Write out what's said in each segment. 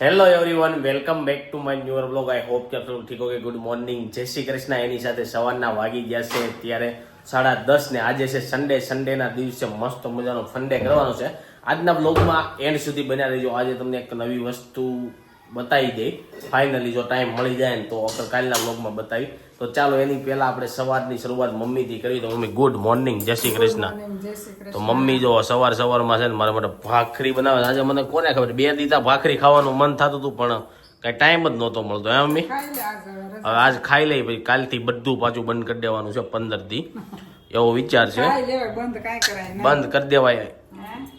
Hello everyone welcome back to my newer blog I hope કે આપ સૌ ઠીક ઓકે ગુડ મોર્નિંગ જય શ્રી કૃષ્ણ. એની સાથે સવારના વાગી ગયા છે. ત્યારે સાડા દસ ને આજે છે સન્ડે સન્ડેના દિવસે મસ્ત મજાનો ફંડે કરવાનો છે. આજના બ્લોગમાં એન્ડ સુધી બન્યા રહેજો. આજે તમને એક નવી વસ્તુ બતાવી દઈ. ફાઇનલી જો ટાઈમ મળી જાય ને તો કાલના બ્લોગમાં બતાવી. તો ચાલો એની પહેલા આપણે સવારની શરૂઆત મમ્મીથી કરી તો મમ્મી ગુડ મોર્નિંગ જય શ્રી કૃષ્ણ. તો મમ્મી જો સવાર સવારમાં છે ને મારા માટે ભાખરી બનાવે. આજે મને કોને ખબર? બે દીધા ભાખરી ખાવાનું મન થતું હતું પણ કઈ ટાઈમ જ નહોતો મળતો. એમ મમ્મી? હવે આજ ખાઈ લઈ પછી કાલથી બધું પાછું બંધ કરી દેવાનું છે પંદરથી એવો વિચાર છે. બંધ કરી દેવાય.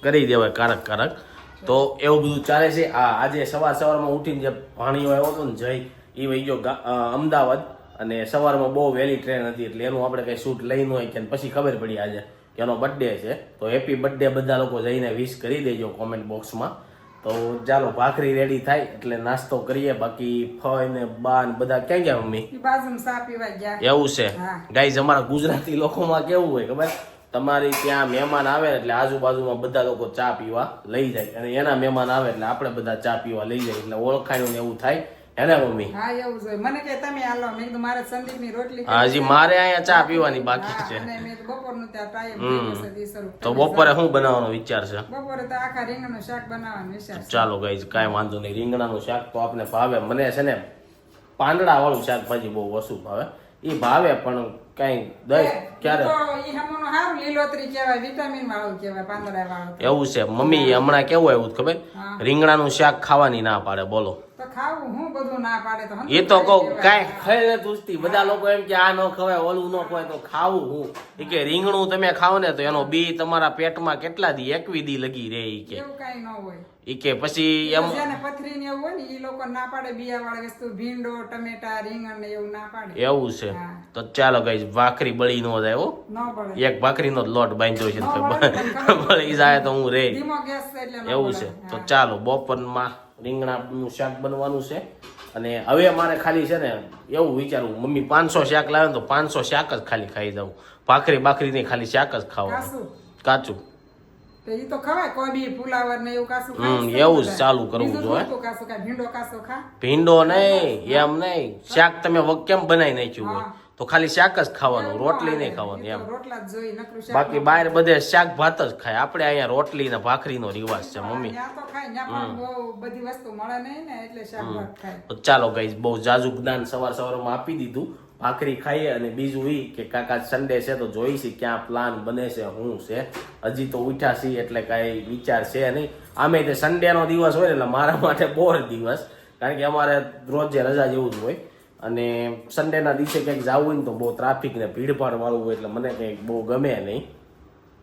કરી દેવાય કારક કારક. તો એવું બધું ચાલે છે. આ આજે સવાર સવારમાં ઉઠીને જે પાણીઓ આવ્યો હતો ને જય એ વહી ગયો અમદાવાદ. અને સવારમાં બહુ વહેલી ટ્રેન હતી એટલે એનું આપણે કંઈ શૂટ લઈ ન હોય કે પછી ખબર પડી આજે કે એનો બર્થડે છે. તો હેપી બર્થડે બધા લોકો જઈને વિશ કરી દેજો કોમેન્ટ બોક્સમાં તો ચાલો ભાખરી રેડી થાય એટલે નાસ્તો કરીએ. બાકી ફય ને બા ને બધા ક્યાં ગયા મમ્મી? એવું છે. ગાઈઝ અમારા ગુજરાતી લોકોમાં કેવું હોય ખબર? તમારી ત્યાં મહેમાન આવે એટલે આજુબાજુમાં બધા લોકો ચા પીવા લઈ જાય. અને એના મહેમાન આવે એટલે આપણે બધા ચા પીવા લઈ જાય. એટલે ઓળખાયું ને એવું થાય. હે ને મમ્મી? હા એવું જોઈએ મને કે તમે હાલો મેં કીધું મારે સંદીપની રોટલી હાજી મારે અહીંયા ચા પીવાની બાકી છે. અને મેં તો બપોરનું ત્યાં ટાઈમ છે તો બપોરે શું બનાવવાનો વિચાર છે? બપોરે તો આખા રીંગણનું શાક બનાવવાનું વિચાર ચાલો ગાઈઝ કાંઈ વાંધો નહીં. રીંગણાનું શાક તો આપને ભાવે. મને છે ને પાંદડા વાળું શાકભાજી બહુ ઓછું ભાવે. એ ભાવે પણ કાંઈ દહીં ક્યારે. એવું છે. મમ્મી હમણાં કેવું આવ્યું ખબર. રીંગણાનું શાક ખાવાની ના પાડે બોલો. ના એ તો કહું કાંઈ ખાઈ ને તુસ્તી બધા લોકો એમ કે આ ન ખવાય ઓલું ન ખવાય તો ખાવું હું. એ કે રીંગણું તમે ખાવ ને તો એનો બી તમારા પેટમાં કેટલા દી એકવી દી લગી રહે ઈ કે. ન ઈ કે પછી એમ પથરી ને એવું હોય ને ઈ લોકો ના પાડે બિયા વાળી વસ્તુ ભીંડો ટમેટા રીંગણ ને એવું ના પાડે. એવું છે. તો ચાલો ગઈ ભાખરી બળી નો જાય હો. એક ભાખરીનો જ લોટ બાંધ્યો છે તો બળે જાય તો હું રે ન એવું છે. તો. ચાલો બપોરમાં રીંગણાનું શાક બનવાનું છે. અને હવે મારે ખાલી છે ને એવું વિચારવું મમ્મી પાંચસો શાક લાવે તો પાંચસો શાક જ ખાલી ખાઈ જાઉં. ભાખરી બાખરી નહીં ખાલી શાક જ ખાવાનું. કાચું. એવું જ ચાલુ કરવું જોઈએ. ભીંડો નહીં એમ નહીં. શાક તમે કેમ બનાવી નાખ્યું હોય. તો ખાલી શાક જ ખાવાનું રોટલી નહીં ખાવાની એમ. બાકી બહાર બધે શાક ભાત જ ખાય. આપણે અહીંયા રોટલી ને ભાખરીનો રિવાજ છે મમ્મી. બધી વસ્તુ મળે નહીં ને એટલે શાક ભાત ખાય. ચાલો ગઈ બહુ જાજુ જ્ઞાન સવાર સવારમાં આપી દીધું. ભાખરી ખાઈએ અને બીજું ઈ કે કાકા સન્ડે છે તો જોઈશી ક્યાં પ્લાન બને છે શું છે. હજી તો ઉઠ્યા છીએ એટલે કાંઈ વિચાર છે નહીં. આમે તે સન્ડેનો દિવસ હોય ને એટલે મારા માટે બોર દિવસ. કારણ કે અમારે રોજે રજા જેવું જ હોય. અને સન્ડેના દિવસે ક્યાંક જવું હોય ને તો બહુ ટ્રાફિક ને ભીડભાડ વાળું હોય એટલે મને કંઈક બહુ ગમે નહીં.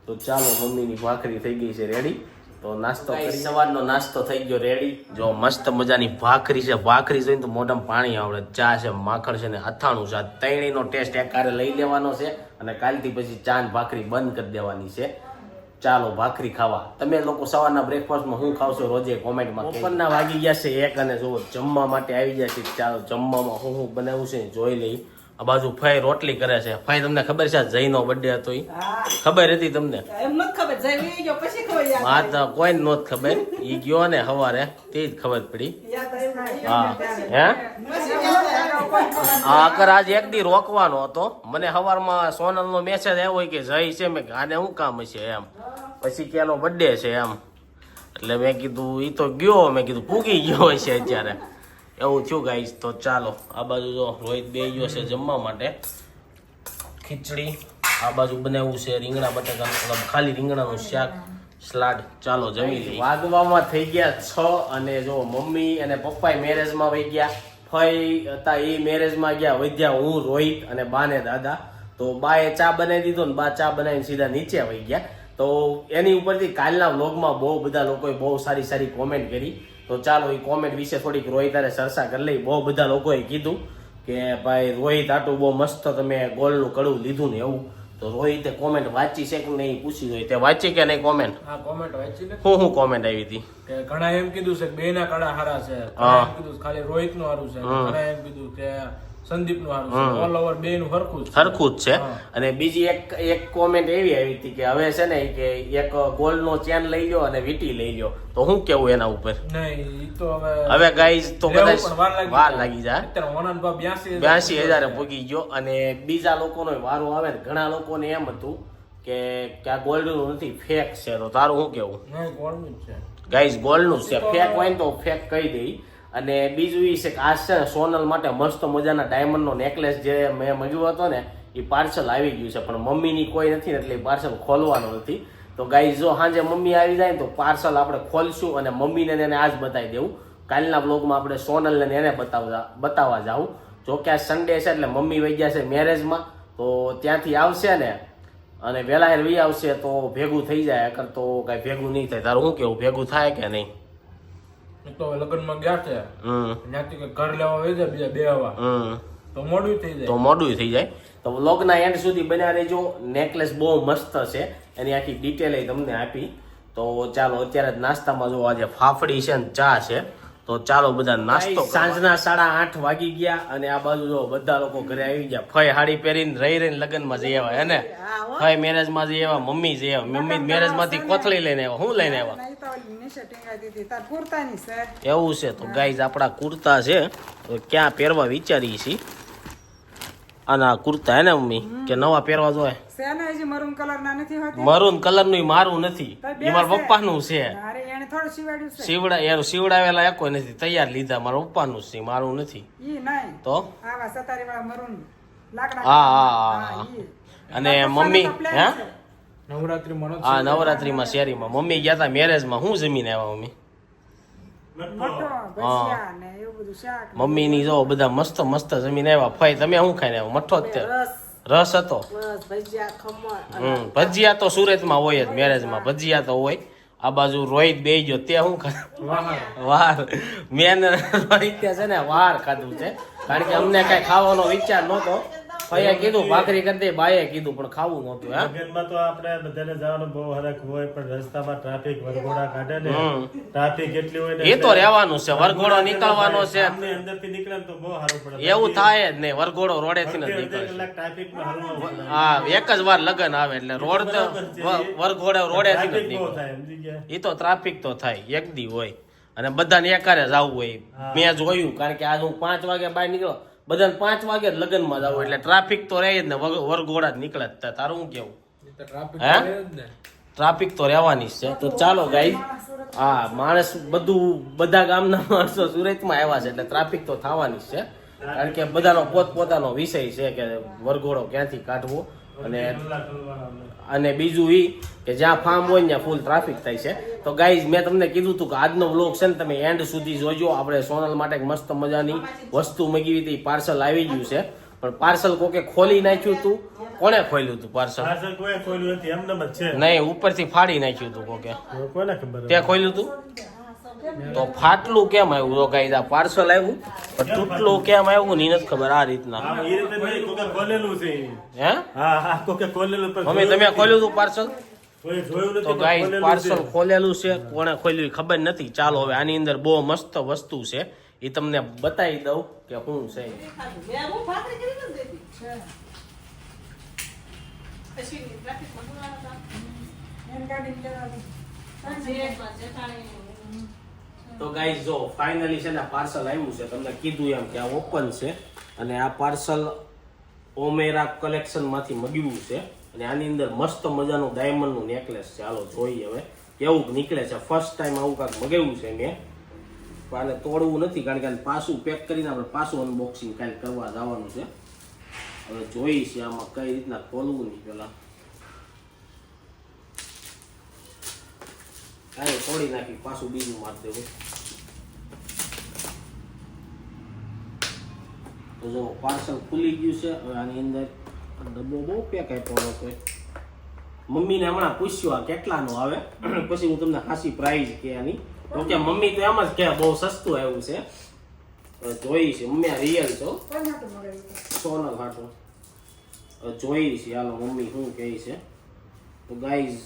તો ચાલો મમ્મીની ભાખરી થઈ ગઈ છે રેડી તો નાસ્તો કરી સવારનો નાસ્તો થઈ ગયો રેડી જો મસ્ત મજાની ભાખરી છે. ભાખરી જોઈને તો મોઢામાં પાણી આવડે. ચા છે માખણ છે ને અથાણું છે. આ ત્રણેયનો ટેસ્ટ એકારે લઈ લેવાનો છે અને કાલથી પછી ચા ભાખરી બંધ કરી દેવાની છે. ચાલો ભાખરી ખાવા. તમે લોકો સવારના બ્રેકફાસ્ટમાં શું ખાવશો રોજે કોમેન્ટમાં બપોરના વાગી ગયા છે એક અને જો જમવા માટે આવી ગયા છે. ચાલો જમવામાં હું હું બનાવું છે જોઈ લઈ આ બાજુ ફાઈ રોટલી કરે છે. ફાઈ તમને ખબર છે જયનો બર્થડે હતો ઈ? ખબર હતી તમને? હા તો કોઈ નહોત ખબર. ઈ ગયો ને સવારે તે જ ખબર પડી. હા. હે? હા અગર આજ એક દી રોકવાનો હતો. મને સવારમાં સોનલનો મેસેજ આવ્યો કે જય છે. મેં આને શું કામ છે એમ? પછી કે એનો બર્થડે છે એમ. એટલે મેં કીધું એ તો ગયો. મેં કીધું પૂગી ગયો છે અત્યારે. એવું થયું ગાઈશ તો ચાલો. આ બાજુ જો રોહિત બે ગયો છે જમવા માટે. ખીચડી, આ બાજુ બનાવવું છે રીંગણા બટાકા મતલબ ખાલી રીંગણાનું શાક, સ્લાડ. ચાલો જમી વાગવામાં થઈ ગયા છ અને જો મમ્મી અને પપ્પાએ મેરેજમાં વહી ગયા. ફઈ હતા એ મેરેજમાં ગયા. વૈદ્યા, હું, રોહિત અને બા ને દાદા. તો બાએ ચા બનાવી દીધો ને બા ચા બનાવીને સીધા નીચે વહી ગયા. તો એની ઉપરથી કાલના વ્લોગમાં બહુ બધા લોકોએ બહુ સારી સારી કોમેન્ટ કરી. તો ચાલો એ કોમેન્ટ વિશે થોડીક રોહિતારે ચર્ચા કરી લઈ બહુ બધા લોકોએ કીધું કે ભાઈ રોહિત આટું બહુ મસ્ત તમે ગોલ્ડનું કડવું લીધું ને એવું. તો રોહિતે કોમેન્ટ વાંચી છે કે નહીં પૂછી હોય તે વાંચી કે નહીં કોમેન્ટ હા કોમેન્ટ વાંચી લે. હું હું કોમેન્ટ આવી હતી? કે ઘણા એમ કીધું છે કે બે ના કડા હારા છે. એમ કીધું ખાલી રોહિતનું હારું છે. ઘણા એમ કીધું કે સંદીપનું ઓલ ઓવર બે નું સરખું જ છે. જ છે. અને બીજી એક એક કોમેન્ટ એવી આવી હતી કે હવે છે ને કે એક ગોલ્ડ નો ચેન લઈ લો અને વીટી લઈ લો તો હું કેવું એના ઉપર? નહીં તો હવે હવે ગાઈઝ તો કદાચ વાર લાગી જાય. ઓનન ભાવ બ્યાસી હજાર પૂગી ગયો અને બીજા લોકોનો વારો આવે ને ઘણા લોકોને એમ હતું કે કે આ ગોલ્ડનું નથી ફેક છે. તો તારું શું કેવું? નહીં ગોળનું છે. ગાઈઝ ગોલ્ડનું છે. ફેક હોય ને તો ફેક કહી દઈ અને બીજું એ છે કે આ છે સોનલ માટે મસ્ત મજાના ડાયમંડનો નેકલેસ જે મેં મગ્યો હતો ને એ પાર્સલ આવી ગયું છે. પણ મમ્મીની કોઈ નથી ને, એટલે એ પાર્સલ ખોલવાનું નથી. તો ગાઈ જો સાંજે મમ્મી આવી જાય ને, તો પાર્સલ આપણે ખોલશું અને મમ્મીને એને આજ બતાવી દેવું. કાલના બ્લોગમાં આપણે સોનલને એને બતાવવા બતાવવા જાવું જો કે આ સન્ડે છે એટલે મમ્મી વહી ગયા છે મેરેજમાં તો ત્યાંથી આવશે ને, અને વહેલા વી આવશે તો ભેગું થઈ જાય. અગર તો કાંઈ ભેગું નહીં થાય, તારું શું કેવું? ભેગું થાય કે નહીં? તો લગ્નમાં ગયા છે. હમ. ત્યાંથી કે ઘર લેવા આવી જાય બીજા બે હવા હમ. તો મોડું થઈ જાય. તો મોડું થઈ જાય. તો વ્લોગના એન્ડ સુધી બન્યા રહેજો. નેકલેસ બહુ મસ્ત છે. એની આખી ડિટેલ તમને આપી. તો ચાલો અત્યારે જ નાસ્તામાં જો આજે ફાફડી છે ને ચા છે. તો ચાલો બધા નાસ્તો સાંજના સાડા આઠ વાગી ગયા અને આ બાજુ જો બધા લોકો ઘરે આવી ગયા. ફઈ હાડી પહેરીને રહી રહીને લગ્નમાં જઈ આવ્યા હે ને? મેરેજ મેરેજમાં જઈ આવ્યા મમ્મી જઈ આવ્યા. મમ્મી મેરેજમાંથી કોથળી લઈને આવ્યા. હું લઈને આવ્યા? દીધી તાર કુર્તાની એવું છે તો ગાઈઝ આપણા કુર્તા છે. તો ક્યાં પહેરવા વિચારીએ છીએ? અને આ કુર્તા હે ને મમ્મી કે નવા પહેરવા જોઈએ હજી મરૂન કલર ના નથી હોતી. મરૂન કલરનું મારું નથી. એ મારા પપ્પા પપ્પાનું છે. અરે એને થોડું સીવાડ્યું છે. સીવડા એનું સીવડાવેલા એકો નથી. તૈયાર લીધા મારા પપ્પાનું છે મારું નથી. ઈ નહીં. તો? આવા સતારી વાળા મરૂન લાકડા હા, હા, હા. અને મમ્મી હે. નવરાત્રીમાં હા આ નવરાત્રીમાં શેરીમાં. મમ્મી ગયા હતા મેરેજમાં હું જમીને આવ્યા મમ્મી? મમ્મી ની જો બધા મસ્ત મસ્ત જમીને આવ્યા. ફાય તમે શું ખાઈને આવ્યો? મઠો અત્યારે તે. રસ. હતો. હમ ભજીયા તો સુરતમાં હોય જ મેરેજમાં ભજીયા તો હોય. આ બાજુ રોહિત બે ગયો. તે શું ખા વાર મેન રોહિત છે ને વાર ખાધું છે. કારણ કે અમને કઈ ખાવાનો વિચાર નહોતો. ભાઈએ કીધું ભાખરી કરતી બાએ કીધું પણ ખાવું નહોતું હા? લગ્નમાં તો આપણે બધાને જવાનું બહુ હરખ હોય પણ રસ્તામાં ટ્રાફિક વરઘોડા કાઢે ને ટ્રાફિક એટલી હોય ને એ તો રહેવાનું છે વરઘોડો નીકળવાનો છે. આમની અંદરથી નીકળે તો બહુ સારું પડે. એવું થાય જ નહીં વરઘોડો રોડેથી જ નથી નીકળે. હા એક જ વાર લગન આવે એટલે રોડ તો વરઘોડો રોડેથી નથી નીકળે એ તો ટ્રાફિક તો થાય એક દી હોય. અને બધાને એકારે જવું હોય. મેં જોયું કારણ કે આજ હું પાંચ વાગે બહાર નીકળ્યો બધાને પાંચ વાગે જ લગ્નમાં જવું એટલે ટ્રાફિક તો રહે જ ને વરઘોડા જ નીકળે જ તે. તારું શું કેવું? એ તો ટ્રાફિક હે? રહે જ ને. ટ્રાફિક તો રહેવાની જ છે. તો ચાલો ગાઈ હા માણસ બધું બધા ગામના માણસો સુરતમાં આવ્યા છે એટલે ટ્રાફિક તો થવાની જ છે. કારણ કે બધાનો પોતપોતાનો વિષય છે કે વરઘોડો ક્યાંથી કાઢવો અને અને બીજું ઈ કે જ્યાં ફાર્મ હોય ત્યાં ફૂલ ટ્રાફિક થાય છે. તો ગાઈઝ મેં તમને કીધું હતું કે આજનો વ્લોગ છે ને તમે એન્ડ સુધી જોજો. આપણે સોનલ માટે મસ્ત મજાની વસ્તુ મગી હતી. પાર્સલ આવી ગયું છે. પણ પાર્સલ કોકે ખોલી નાખ્યું હતું કોને ખોલ્યું હતું પાર્સલ? કોઈ ખોલ્યું નથી એમને છે. નહીં ઉપરથી ફાડી નાખ્યું હતું કોકે. કોને ખબર તે ખોલ્યું હતું તો ફાટલું કેમ આવ્યું? તો કઈ આ પાર્સલ આવ્યું. પણ તૂટલું કેમ આવ્યું? ની નથી ખબર આ રીતના. હા, હે? હા હા કોકે ખોલેલું પણ મમ્મી તમે ખોલ્યું હતું પાર્સલ? તો ગાઈઝ પાર્સલ ખોલેલું છે કોણે ખોલ્યું ખબર નથી. ચાલો હવે આની અંદર બહુ મસ્ત વસ્તુ છે. એ તમને બતાવી દઉં કે શું છે. તો ગાઈઝ જો ફાઇનલી છે ને પાર્સલ આવ્યું છે. તમને કીધું એમ કે આ ઓપન છે. અને આ પાર્સલ ઓમેરા કલેક્શનમાંથી મગ્યું છે. અને આની અંદર મસ્ત મજાનું ડાયમંડનું નેકલેસ છે. હાલો, જોઈએ હવે. કેવું નીકળે છે. ફર્સ્ટ ટાઈમ આવું કાંઈક મગાવ્યું છે મેં. પણ આને તોડવું નથી, કારણ કે પાછું પેક કરીને આપણે પાછું અનબોક્સિંગ કાંઈક કરવા જવાનું છે. હવે જોઈ છે આમાં કઈ રીતના ખોલવું નહીં પેલા. કાંઈ તોડી નાખી, પાછું બીજું મારી દેવું. તો જો પાર્સલ ખુલી ગયું છે. હવે આની અંદર ડબ્બો બહુ પેક આપ્યો કોઈ મમ્મીને હમણાં પૂછ્યું આ કેટલાનો આવે. પછી હું તમને ખાસી પ્રાઇઝ કે આની તો કે મમ્મી તો એમ જ કે બહુ સસ્તું આવ્યું છે. જોઈ છે. મમ્મી આ રિયલ છો? સોનલ હાટો. જોઈ છે. હાલો મમ્મી શું કહે છે? તો ગાઈઝ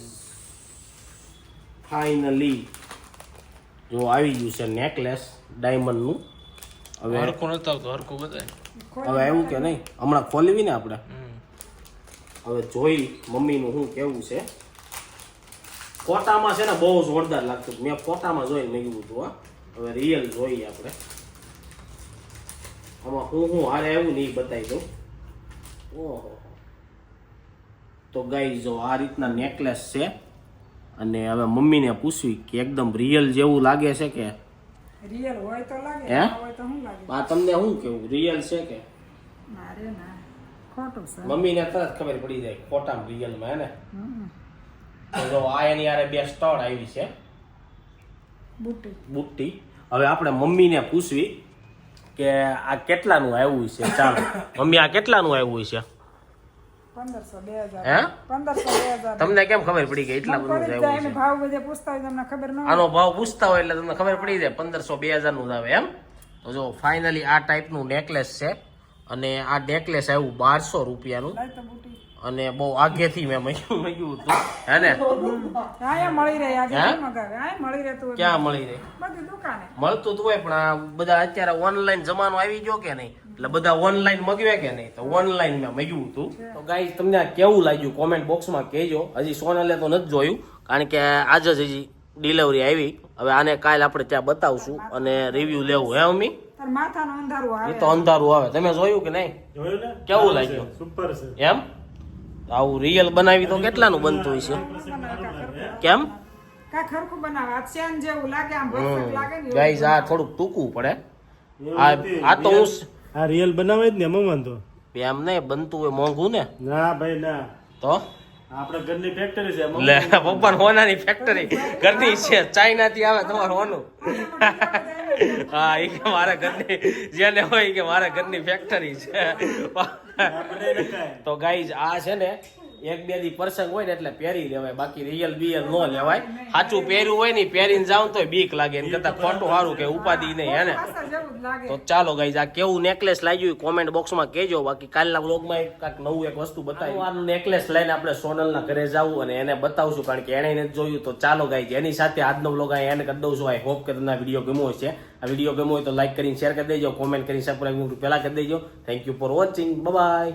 ફાઇનલી જો આવી ગયું છે નેકલેસ ડાયમંડનું હવે હરકો નતો આવતું. હરખું બતાય હવે એવું કે નહીં? હમણાં ખોલવી ને આપણે? હવે જોઈ મમ્મીનું શું કેવું છે. ફોટામાં છે ને બહુ જોરદાર લાગતું. મેં ફોટામાં જોઈને મેં કીધું હતું હા. હવે રિયલ જોઈએ આપણે. આમાં હું હું હારે એવું નહીં બતાવી દઉં. ઓહો. તો ગાઈ જો આ રીતના નેકલેસ છે અને હવે મમ્મીને પૂછવી કે એકદમ રિયલ જેવું લાગે છે કે? રિયલ હોય તો લાગે હે? ના હોય તો શું લાગે? આ તમને શું કેવું? રિયલ છે કે? મારે ના. ખોટું છે મમ્મીને તરત ખબર પડી જાય ખોટામાં રિયલમાં હે ને તો જો આ એની યારે બે સ્ટડ આવી છે બુટ્ટી બુટ્ટી હવે આપણે મમ્મીને પૂછવી કે આ કેટલાનું આવ્યું છે ચાલો મમ્મી આ કેટલાનું આવ્યું છે તમને કેમ ખબર પડી કે એટલા બધું આનો ભાવ પૂછતા હોય એટલે તમને ખબર પડી જાય પંદરસો બે હજારનું જ આવે એમ તો જો ફાઇનલી આ ટાઈપનું નેકલેસ છે અને આ નેકલેસ આવ્યું બારસો રૂપિયાનું. અને બહુ આગેથી મેં મગ્યું મગ્યું હતું. હે ને? આયા મળી રહે આજે હે? કેમ મગાવે આયા મળી રહેતું હોય ક્યાં મળી રહે? મળતું તો હોય પણ આ બધા અત્યારે ઓનલાઈન જમાનો આવી ગયો કે નહીં? એટલે બધા ઓનલાઈન મગવે કે નહીં? તો ઓનલાઈન મેં મગ્યું હતું. તો ગાઈસ તમને આ કેવું લાગ્યું? કોમેન્ટ બોક્સમાં કહેજો. હજી સોનલે તો નથી જોયું કારણ કે આજે જ હજી ડિલિવરી આવી. હવે આને કાલ આપણે ત્યાં બતાવશું અને રિવ્યુ લેવું. હે તાર માથાનું અંધારું એ આવે તો અંધારું આવે. તમે જોયું કે નહીં? જોયું ને? કેવું લાગ્યું? સુપર છે. એમ? આવું રિયલ બનાવી તો કેટલાનું બનતું હશે? કેમ? ખરખું આ ને થોડુંક ટૂંકું પડે. આ આ તો હું આ રિયલ બનાવે જ ને મમન તો એમ નહીં બનતું હોય મોંઘું ને? ના ભાઈ ના. તો? આપણે ઘરની ફેક્ટરી છે લે પપ્પા હોનાની ફેક્ટરી ઘરની છે ચાઇના થી આવે તમારું હોનું. હા એ કે મારા ઘરની જેને હોય કે મારા ઘરની ફેક્ટરી છે. તો ગાઈઝ આ છે ને એક, બે દી પ્રસંગ હોય ને એટલે પહેરી લેવાય બાકી રિયલ બિયલ નો લેવાય. સાચું પહેર્યું હોય ને પહેરીને જાવ તો બીક લાગે. એને કરતા ખોટું સારું કે ઉપાધિ નહીં, હે ને? તો ચાલો ગાઈઝ આ કેવું નેકલેસ લાગ્યું કોમેન્ટ બોક્સમાં કહેજો. બાકી કાલના વ્લોગમાં એક કાંઈક નવું એક વસ્તુ બતાવી. આ નેકલેસ લઈને આપણે સોનલના ઘરે જવું અને એને બતાવશું, કારણ કે એણે નથી જોયું. તો ચાલો ગાઈઝ એની સાથે આજનો વ્લોગ અહીં એને કરી દઉં છું. આઈ હોપ કે તમને આ વીડિયો ગમ્યો હશે. આ વીડિયો ગમ્યો હોય તો લાઈક કરીને શેર કરી દેજો કોમેન્ટ કરીને સબસ્ક્રાઈબ પહેલા કરી દેજો. Thank you for watching bye